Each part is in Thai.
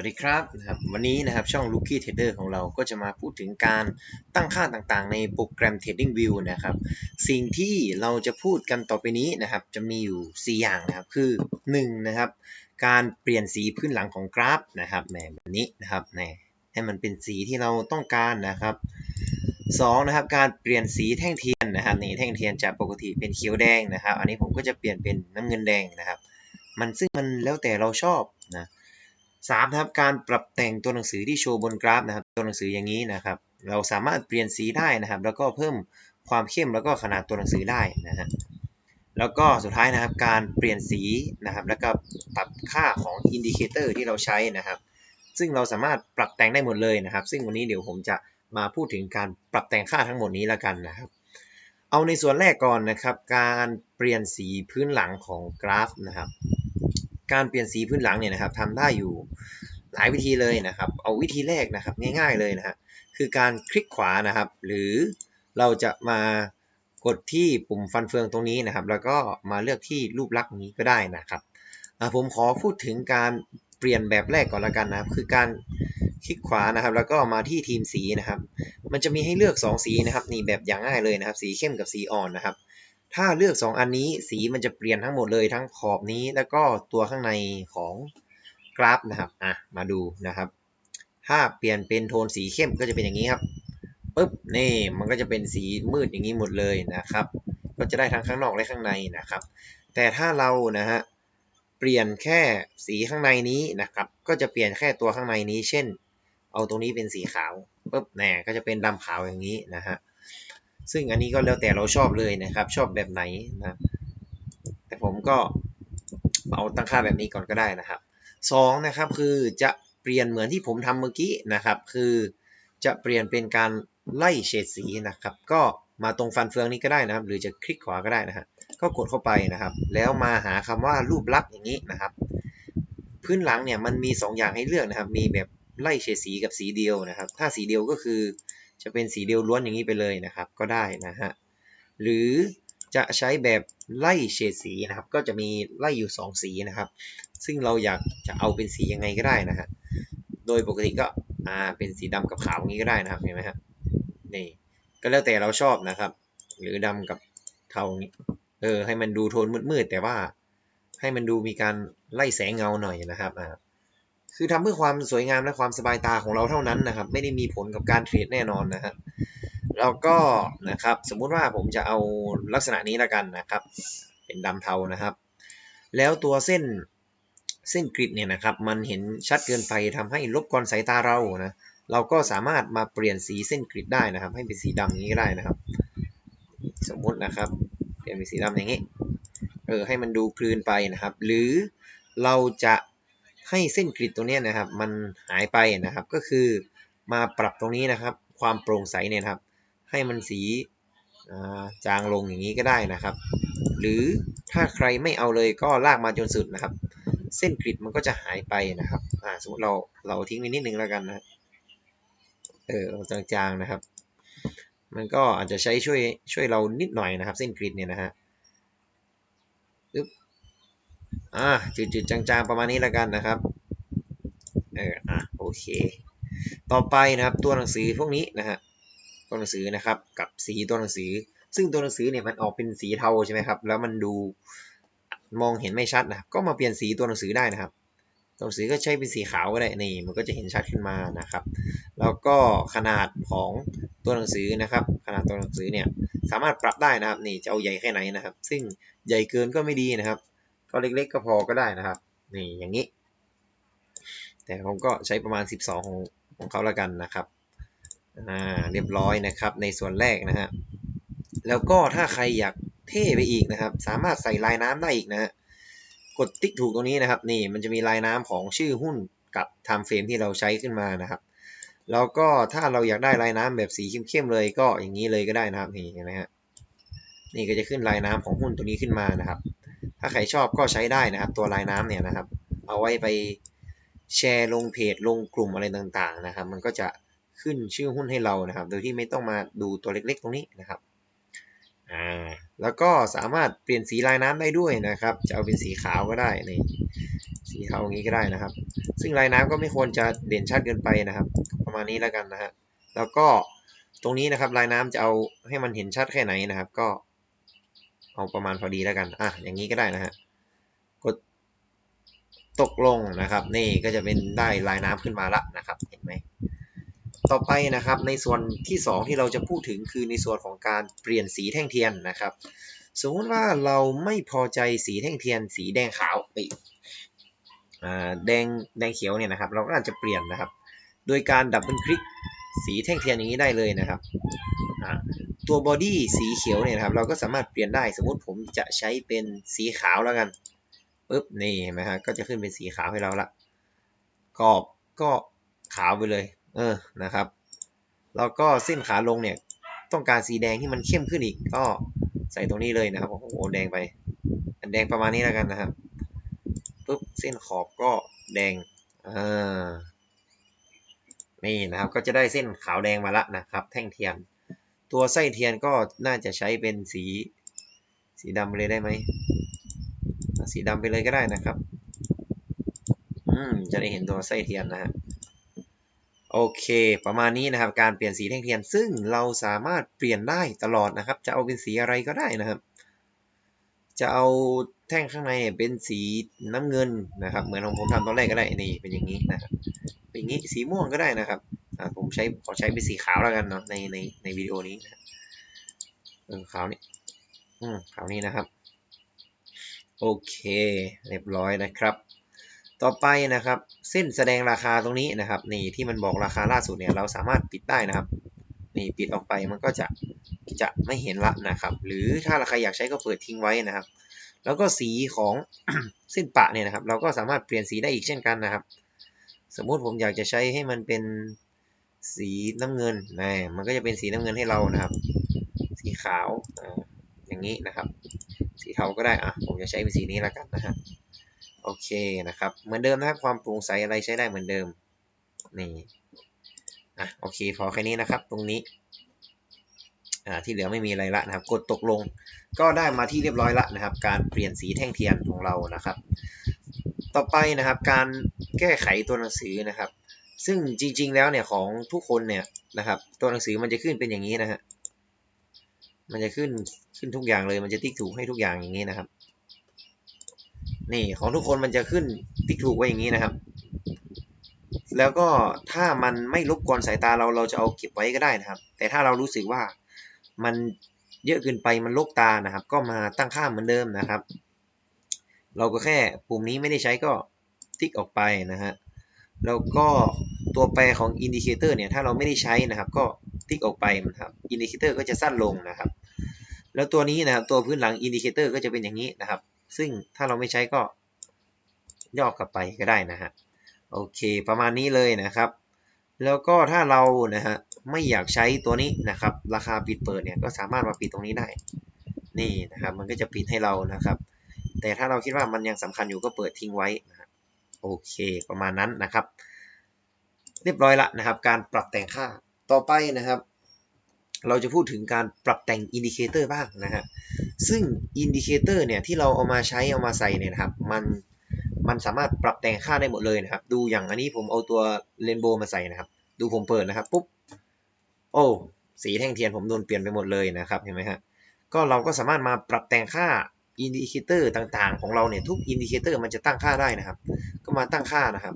วัสดีครับนะครับวันนี้นะครับช่อง Rookie Trader ของเราก็จะมาพูดถึงการตั้งค่าต่างๆ ในโปรแกรม Trading View นะครับสิ่งที่เราจะพูดกันต่อไปนี้นะครับจะมีอยู่ 4 อย่างนะครับคือ1นะครับการเปลี่ยนสีพื้นหลังของกราฟนะครับแหมแบบนี้นะครับแหมให้มันเป็นสีที่เราต้องการนะครับ2นะครับการเปลี่ยนสีแท่งเทียนนะครับนี่แท่งเทียนจากปกติเป็นเขียวแดงนะครับ อันนี้ผมก็จะเปลี่ยนเป็นน้ำเงินแดงนะครับ มันซึ่งมันแล้วแต่เราชอบนะ สามนะครับการปรับแต่งตัวหนังสือที่โชว์บนกราฟนะครับ ตัวหนังสืออย่างนี้นะครับ เราสามารถเปลี่ยนสีได้นะครับ แล้วก็เพิ่มความเข้มแล้วก็ขนาดตัวหนังสือได้นะฮะแล้วก็สุดท้ายนะครับการเปลี่ยนสีนะครับ แล้วก็ปรับค่าของอินดิเคเตอร์ที่เราใช้นะครับ ซึ่งเราสามารถปรับแต่งได้หมดเลยนะครับ ซึ่งวันนี้เดี๋ยวผมจะมาพูดถึงการปรับแต่งค่าทั้งหมดนี้แล้วกันนะครับ เอาในส่วนแรกก่อนนะครับ การเปลี่ยนสีพื้นหลังของกราฟนะครับ การเปลี่ยนสีพื้นหลังเนี่ยนะครับทำได้อยู่หลายวิธีเลยนะครับ เอาวิธีแรกนะครับง่ายๆเลยนะฮะคือการคลิกขวานะครับ หรือเราจะมากดที่ปุ่มฟันเฟืองตรงนี้นะครับ แล้วก็มาเลือกที่รูปลักษณ์นี้ก็ได้นะครับผมขอพูดถึงการเปลี่ยนแบบแรกก่อนละกันนะครับ คือการคลิกขวานะครับ แล้วก็มาที่ทีมสีนะครับ มันจะมีให้เลือก 2 สีนะครับ นี่แบบอย่างง่ายเลยนะครับ สีเข้มกับสีอ่อนนะครับ ถ้าเลือก 2 อันนี้สีมันจะเปลี่ยนทั้งหมดเลยทั้งขอบนี้แล้วก็ตัวข้างในของกราฟนะครับอะมาดูนะครับ ถ้าเปลี่ยนเป็นโทนสีเข้มก็จะเป็นอย่างนี้ครับปึ๊บนี่มันก็จะเป็นสีมืดอย่างนี้หมดเลยนะครับ ก็จะได้ทั้งข้างนอกและข้างในนะครับ แต่ถ้าเรานะฮะเปลี่ยนแค่สีข้างในนี้นะครับ ก็จะเปลี่ยนแค่ตัวข้างในนี้ เช่น เอาตรงนี้เป็นสีขาวปึ๊บแน่ก็จะเป็นดำขาวอย่างนี้นะฮะ ซึ่งอันนี้ก็แล้วแต่เราชอบเลยนะครับ ชอบแบบไหนนะแต่ผมก็เอาตั้งค่าแบบนี้ก่อนก็ได้นะครับสองนะครับคือจะเปลี่ยนเหมือนที่ผมทำเมื่อกี้นะครับคือจะเปลี่ยนเป็นการไล่เฉดสีนะครับ ก็มาตรงฟันเฟืองนี้ก็ได้นะครับ หรือจะคลิกขวาก็ได้นะฮะก็กดเข้าไปนะครับ แล้วมาหาคำว่ารูปลักษณ์อย่างนี้นะครับ พื้นหลังเนี่ยมันมี 2 อย่างให้เลือกนะครับ มีแบบไล่เฉดสีกับสีเดียวนะครับ ถ้าสีเดียวก็คือ จะเป็นสีเดียวล้วนอย่างนี้ไปเลยนะครับ ก็ได้นะฮะ หรือจะใช้แบบไล่เฉดสีนะครับ ก็จะมีไล่อยู่ 2 สีนะครับ ซึ่งเราอยากจะเอาเป็นสียังไงก็ได้นะฮะ โดยปกติก็อ่าเป็นสีดำกับขาวอย่างนี้ก็ได้นะครับ เห็นไหมครับนี่ ก็แล้วแต่เราชอบนะครับ หรือดำกับเทานี้ เออ ให้มันดูโทนมืดๆแต่ว่าให้มันดูมีการไล่แสงเงาหน่อยนะครับอ่า คือทำเพื่อความสวยงามและความสบายตาของเราเท่านั้นนะครับ ไม่ได้มีผลกับการเทรดแน่นอนนะครับแล้วก็นะครับสมมุติว่าผมจะเอาลักษณะนี้ละกันนะครับ เป็นดำเทานะครับ แล้วตัวเส้นเส้นกริดเนี่ยนะครับ มันเห็นชัดเกินไปทำให้รบกวนสายตาเรานะเราก็สามารถมาเปลี่ยนสีเส้นกริดได้นะครับ ให้เป็นสีดำอย่างนี้ได้นะครับ สมมุตินะครับเปลี่ยนเป็นสีดำอย่างนี้เออให้มันดูกลืนไปนะครับ หรือเราจะ ให้เส้นกริดตรงนี้นะครับ มันหายไปนะครับ ก็คือมาปรับตรงนี้นะครับ ความโปร่งใสเนี่ยครับ ให้มันสีจางลงอย่างนี้ก็ได้นะครับ หรือถ้าใครไม่เอาเลยก็ลากมาจนสุดนะครับ เส้นกริดมันก็จะหายไปนะครับอ่าสมมติเราเราทิ้งไว้นิดนึงแล้วกันนะเออจางๆนะครับ มันก็อาจจะใช้ช่วยช่วยเรานิดหน่อยนะครับ เส้นกริดเนี่ยนะฮะ อ่าจืดๆจางๆประมาณนี้ล้วกันนะครับเอออะโอเค ต่อไปนะครับตัวหนังสือพวกนี้นะฮะตัวหนังสือนะครับกับสีตัวหนังสือ ซึ่งตัวหนังสือเนี่ยมันออกเป็นสีเทาใช่ไหมครับ แล้วมันดูมองเห็นไม่ชัดนะก็มาเปลี่ยนสีตัวหนังสือได้นะครับ ตัวหนังสือก็ใช้เป็นสีขาวก็ได้นี่มันก็จะเห็นชัดขึ้นมานะครับ แล้วก็ขนาดของตัวหนังสือนะครับ ขนาดตัวหนังสือเนี่ยสามารถปรับได้นะครับนี่จะเอาใหญ่แค่ไหนนะครับ ซึ่งใหญ่เกินก็ไม่ดีนะครับ ก็เล็กๆก็พอก็ได้นะครับ นี่อย่างนี้ แต่ผมก็ใช้ประมาณ 12 ของของเขาล้วกันนะครับ อ่า เรียบร้อยนะครับ ในส่วนแรกนะฮะ แล้วก็ถ้าใครอยากเท่ไปอีกนะครับ สามารถใส่ลายน้ำได้อีกนะฮะ กดติ๊กถูกตรงนี้นะครับ นี่มันจะมีลายน้ำของชื่อหุ้นกับ time frame ที่เราใช้ขึ้นมานะครับ แล้วก็ถ้าเราอยากได้ลายน้ำแบบสีเข้มๆเลยก็อย่างนี้เลยก็ได้นะครับ นี่เห็นไหมฮะ นี่ก็จะขึ้นลายน้ำของหุ้นตัวนี้ขึ้นมานะครับ ถ้าใครชอบก็ใช้ได้นะครับ ตัวลายน้ำเนี่ยนะครับ เอาไว้ไปแชร์ลงเพจลงกลุ่มอะไรต่างๆนะครับ มันก็จะขึ้นชื่อหุ้นให้เรานะครับ โดยที่ไม่ต้องมาดูตัวเล็กๆ ตรงนี้นะครับอ่าแล้วก็สามารถเปลี่ยนสีลายน้ำได้ด้วยนะครับ จะเอาเป็นสีขาวก็ได้นี่สีเทาอย่างนี้ก็ได้นะครับ ซึ่งลายน้ำก็ไม่ควรจะเด่นชัดเกินไปนะครับ ประมาณนี้แล้วกันนะฮะแล้วก็ตรงนี้นะครับลายน้ำจะเอาให้มันเห็นชัดแค่ไหนนะครับ ก็ เอาประมาณพอดีแล้วกัน อะ อย่างนี้ก็ได้นะฮะ กดตกลงนะครับ นี่ก็จะเป็นได้ลายน้ำขึ้นมาละนะครับ เห็นไหม ต่อไปนะครับในส่วนที่ 2 ที่เราจะพูดถึงคือในส่วนของการเปลี่ยนสีแท่งเทียนนะครับ สมมติว่าเราไม่พอใจสีแท่งเทียน สีแดงขาวไปแดงแดงเขียวเนี่ยนะครับ เราก็อาจจะเปลี่ยนนะครับ โดยการดับเบิลคลิก สีแท่งเทียนอย่างนี้ได้เลยนะครับตัวบอดี้สีเขียวเนี่ยนะครับเราก็สามารถเปลี่ยนได้สมมติผมจะใช้เป็นสีขาวแล้วกันปุ๊บนี่เห็นไหมฮะก็จะขึ้นเป็นสีขาวให้เราละกรอบก็ขาวไปเลย เออนะครับ แล้วก็เส้นขาลงเนี่ยต้องการสีแดงที่มันเข้มขึ้นอีก ก็ใส่ตรงนี้เลยนะครับโอ้โหแดงไปแดงประมาณนี้แล้วกันนะครับปุ๊บเส้นขอบก็แดงอ่า นี่นะครับก็จะได้เส้นขาวแดงมาละนะครับ แท่งเทียน ตัวไส้เทียนก็น่าจะใช้เป็นสีสีดำเลยได้ไหมสีดำไปเลยก็ได้นะครับอืมจะได้เห็นตัวไส้เทียนนะฮะโอเค ประมาณนี้นะครับ การเปลี่ยนสีแท่งเทียน ซึ่งเราสามารถเปลี่ยนได้ตลอดนะครับ จะเอาเป็นสีอะไรก็ได้นะครับ จะเอาแท่งข้างในเป็นสีน้ำเงินนะครับ เหมือนของผมทำตอนแรกก็ได้นี่เป็นอย่างนี้นะครับ อย่างนี้สีม่วงก็ได้นะครับผมใช้ขอใช้เป็นสีขาวแล้วกันเนาะในในในวิดีโอนี้นะเออขาวนี่อืมขาวนี้นะครับ โอเค เรียบร้อยนะครับ ต่อไปนะครับ เส้นแสดงราคาตรงนี้นะครับ นี่ที่มันบอกราคาล่าสุดเนี่ยเราสามารถปิดได้นะครับนี่ปิดออกไปมันก็จะจะไม่เห็นละนะครับ หรือถ้าใครอยากใช้ก็เปิดทิ้งไว้นะครับ แล้วก็สีของเส้นปะเนี่ยนะครับ เราก็สามารถเปลี่ยนสีได้อีกเช่นกันนะครับ สมมุติผมอยากจะใช้ให้มันเป็นสีน้ำเงินนะมันก็จะเป็นสีน้ำเงินให้เรานะครับ สีขาวอย่างนี้นะครับ สีเทาก็ได้อะผมจะใช้เป็นสีนี้แล้วกันนะฮะโอเคนะครับ เหมือนเดิมนะครับความโปร่งใสอะไรใช้ได้เหมือนเดิมนี่อะโอเคพอแค่นี้นะครับ ตรงนี้อ่าที่เหลือไม่มีอะไรละนะครับ กดตกลงก็ได้มาที่เรียบร้อยละนะครับ การเปลี่ยนสีแท่งเทียนของเรานะครับ ต่อไปนะครับการ แก้ไขตัวหนังสือนะครับ ซึ่งจริง ๆ แล้วเนี่ยของทุกคนเนี่ยนะครับ ตัวหนังสือมันจะขึ้นเป็นอย่างนี้นะฮะมันจะขึ้นขึ้นทุกอย่างเลย มันจะติ๊กถูกให้ทุกอย่างอย่างนี้นะครับ นี่ของทุกคนมันจะขึ้นติ๊กถูกไว้อย่างนี้นะครับ แล้วก็ถ้ามันไม่รบกวนสายตาเราเราจะเอาเก็บไว้ก็ได้นะครับ แต่ถ้าเรารู้สึกว่ามันเยอะเกินไปมันลกตานะครับ ก็มาตั้งค่าเหมือนเดิมนะครับ เราก็แค่ปุ่มนี้ไม่ได้ใช้ก็ ติ๊กออกไปนะฮะแล้วก็ตัวแปรของอินดิเคเตอร์เนี่ยถ้าเราไม่ได้ใช้นะครับก็ติ๊กออกไปนะครับอินดิเคเตอร์ก็จะสั้นลงนะครับ แล้วตัวนี้นะครับตัวพื้นหลังอินดิเคเตอร์ก็จะเป็นอย่างนี้นะครับ ซึ่งถ้าเราไม่ใช้ก็ย่อกลับไปก็ได้นะฮะโอเค ประมาณนี้เลยนะครับ แล้วก็ถ้าเรานะฮะไม่อยากใช้ตัวนี้นะครับ ราคาปิดเปิดเนี่ยก็สามารถมาปิดตรงนี้ได้นี่นะครับ มันก็จะปิดให้เรานะครับ แต่ถ้าเราคิดว่ามันยังสำคัญอยู่ก็เปิดทิ้งไว้นะ โอเค ประมาณนั้นนะครับ เรียบร้อยละนะครับ การปรับแต่งค่าต่อไปนะครับ เราจะพูดถึงการปรับแต่งอินดิเคเตอร์บ้างนะฮะซึ่งอินดิเคเตอร์เนี่ยที่เราเอามาใช้เอามาใส่เนี่ยนะครับมันมันสามารถปรับแต่งค่าได้หมดเลยนะครับ ดูอย่างอันนี้ผมเอาตัวเรนโบว์มาใส่นะครับ ดูผมเปิดนะครับปุ๊บโอ้สีแท่งเทียนผมโดนเปลี่ยนไปหมดเลยนะครับเห็นไหมฮะก็เราก็สามารถมาปรับแต่งค่า อินดิเคเตอร์ต่างๆ ของเราเนี่ยทุกอินดิเคเตอร์มันจะตั้งค่าได้นะครับ ก็มาตั้งค่านะครับ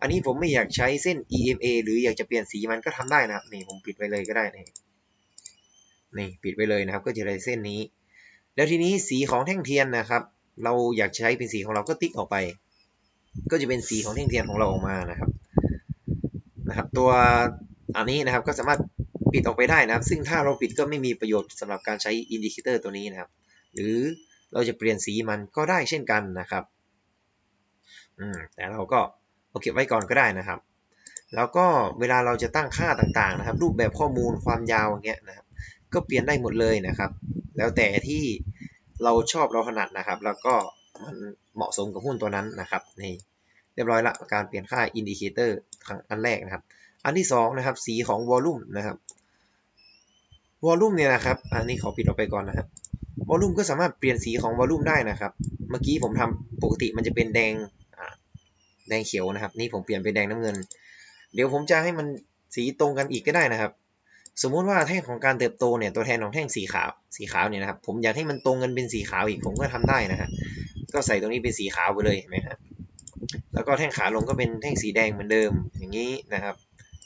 อันนี้ผมไม่อยากใช้เส้น EMA หรืออยากจะเปลี่ยนสีมันก็ทำได้นะครับนี่ผมปิดไว้เลยก็ได้นี่นี่ปิดไว้เลยนะครับ ก็จะได้เส้นนี้ แล้วทีนี้สีของแท่งเทียนนะครับ เราอยากใช้เป็นสีของเราก็ติ๊กออกไป ก็จะเป็นสีของแท่งเทียนของเราออกมานะครับนะครับ ตัวอันนี้นะครับก็สามารถปิดออกไปได้นะครับ ซึ่งถ้าเราปิดก็ไม่มีประโยชน์สำหรับการใช้อินดิเคเตอร์ตัวนี้นะครับ หรือ เราจะเปลี่ยนสีมันก็ได้เช่นกันนะครับอืมแต่เราก็เอาเก็บไว้ก่อนก็ได้นะครับ แล้วก็เวลาเราจะตั้งค่าต่างๆนะครับ รูปแบบข้อมูลความยาวอย่างเงี้ยนะครับ ก็เปลี่ยนได้หมดเลยนะครับ แล้วแต่ที่เราชอบเราถนัดนะครับ แล้วก็มันเหมาะสมกับหุ้นตัวนั้นนะครับนี่เรียบร้อยละการเปลี่ยนค่าอินดิเคเตอร์อันแรกนะครับ อันที่2นะครับสีของวอลลุ่มนะครับวอลลุ่มเนี่ยนะครับ อันนี้ขอปิดออกไปก่อนนะครับ วอลลุ่มก็สามารถเปลี่ยนสีของวอลลุ่มได้นะครับ เมื่อกี้ผมทำปกติมันจะเป็นแดงแดงเขียวนะครับ นี่ผมเปลี่ยนเป็นแดงน้ำเงิน เดี๋ยวผมจะให้มันสีตรงกันอีกก็ได้นะครับ สมมุติว่าแท่งของการเติบโตเนี่ยตัวแทนของแท่งสีขาวสีขาวเนี่ยนะครับ ผมอยากให้มันตรงกันเป็นสีขาวอีกผมก็ทำได้นะฮะก็ใส่ตรงนี้เป็นสีขาวไปเลยเห็นไหมฮะแล้วก็แท่งขาลงก็เป็นแท่งสีแดงเหมือนเดิมอย่างนี้นะครับ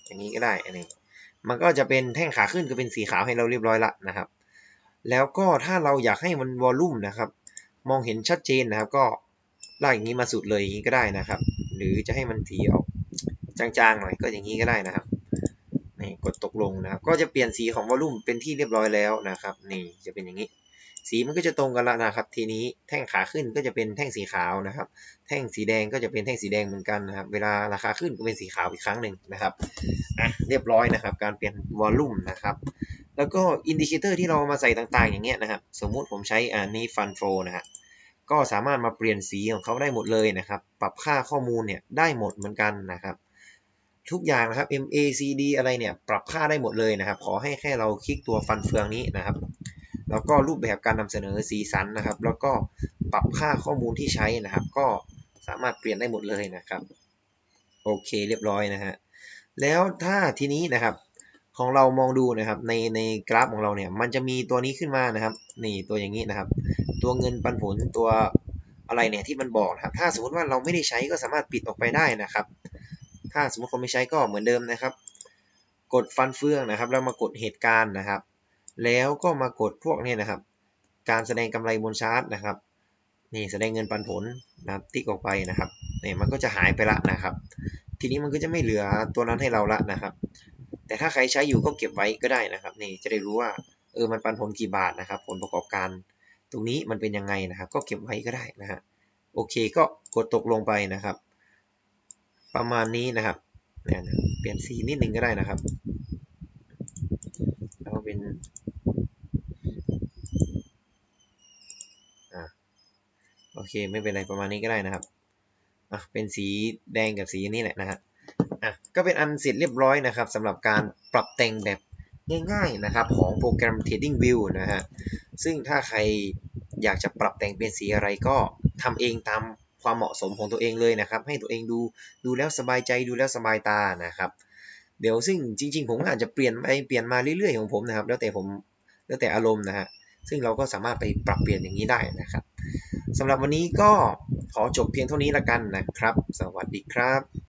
อย่างนี้ก็ได้อันนี้มันก็จะเป็นแท่งขาขึ้นก็เป็นสีขาวให้เราเรียบร้อยละนะครับ แล้วก็ถ้าเราอยากให้มันวอลลุ่มนะครับ มองเห็นชัดเจนนะครับ ก็ลากอย่างนี้มาสุดเลยอย่างนี้ก็ได้นะครับ หรือจะให้มันสีออกจางๆหน่อยก็อย่างนี้ก็ได้นะครับนี่กดตกลงนะครับ ก็จะเปลี่ยนสีของวอลลุ่มเป็นที่เรียบร้อยแล้วนะครับ นี่จะเป็นอย่างนี้ สีมันก็จะตรงกันแล้วนะครับ ทีนี้แท่งขาขึ้นก็จะเป็นแท่งสีขาวนะครับ แท่งสีแดงก็จะเป็นแท่งสีแดงเหมือนกันนะครับ เวลาราคาขึ้นก็เป็นสีขาวอีกครั้งหนึ่งนะครับอะเรียบร้อยนะครับ การเปลี่ยนวอลลุ่มนะครับ แล้วก็อินดิเคเตอร์ที่เรามาใส่ต่างๆ อย่างเงี้ยนะครับ สมมุติผมใช้อันนี้ฟันโฟนะฮะก็สามารถมาเปลี่ยนสีของเขาได้หมดเลยนะครับ ปรับค่าข้อมูลเนี่ยได้หมดเหมือนกันนะครับ ทุกอย่างนะครับ MACD อะไรเนี่ยปรับค่าได้หมดเลยนะครับ ขอให้แค่เราคลิกตัวฟันเฟืองนี้นะครับ แล้วก็รูปแบบการนำเสนอสีสันนะครับ แล้วก็ปรับค่าข้อมูลที่ใช้นะครับ ก็สามารถเปลี่ยนได้หมดเลยนะครับ โอเคเรียบร้อยนะฮะแล้วถ้าทีนี้นะครับ ของเรามองดูนะครับในในกราฟของเราเนี่ยมันจะมีตัวนี้ขึ้นมานะครับนี่ตัวอย่างนี้นะครับ ตัวเงินปันผลตัวอะไรเนี่ยที่มันบอกนะครับถ้าสมมติว่าเราไม่ได้ใช้ก็สามารถปิดออกไปได้นะครับ ถ้าสมมติคนไม่ใช้ก็เหมือนเดิมนะครับ กดฟันเฟืองนะครับ แล้วมากดเหตุการณ์นะครับ แล้วก็มากดพวกนี้นะครับ การแสดงกำไรบนชาร์ตนะครับนี่แสดงเงินปันผลนะครับติ๊กออกไปนะครับนี่มันก็จะหายไปละนะครับ ทีนี้มันก็จะไม่เหลือตัวนั้นให้เราละนะครับ แต่ถ้าใครใช้อยู่ก็เก็บไว้ก็ได้นะครับนี่จะได้รู้ว่าเออมันปันผลกี่บาทนะครับ ผลประกอบการ ตรงนี้มันเป็นยังไงนะครับ ก็เก็บไว้ก็ได้นะฮะโอเคก็กดตกลงไปนะครับ ประมาณนี้นะครับเนี่ยเปลี่ยนสีนิดนึงก็ได้นะครับแล้วเป็นอ่าโอเคไม่เป็นไรประมาณนี้ก็ได้นะครับอะเป็นสีแดงกับสีนี้แหละนะฮะ อะก็เป็นอันเสร็จเรียบร้อยนะครับสำหรับการปรับแต่งแบบง่ายๆนะครับของโปรแกรม Trading View นะฮะซึ่งถ้าใครอยากจะปรับแต่งเป็นสีอะไรก็ทำเองตามความเหมาะสมของตัวเองเลยนะครับ ให้ตัวเองดูดูแล้วสบายใจดูแล้วสบายตานะครับ เดี๋ยวซึ่งจริง ๆ ผมอาจจะเปลี่ยนไปเปลี่ยนมาเรื่อยๆของผมนะครับ แล้วแต่ผมแล้วแต่อารมณ์นะฮะซึ่งเราก็สามารถไปปรับเปลี่ยนอย่างนี้ได้นะครับสำหรับวันนี้ก็ขอจบเพียงเท่านี้ละกันนะครับ สวัสดีครับ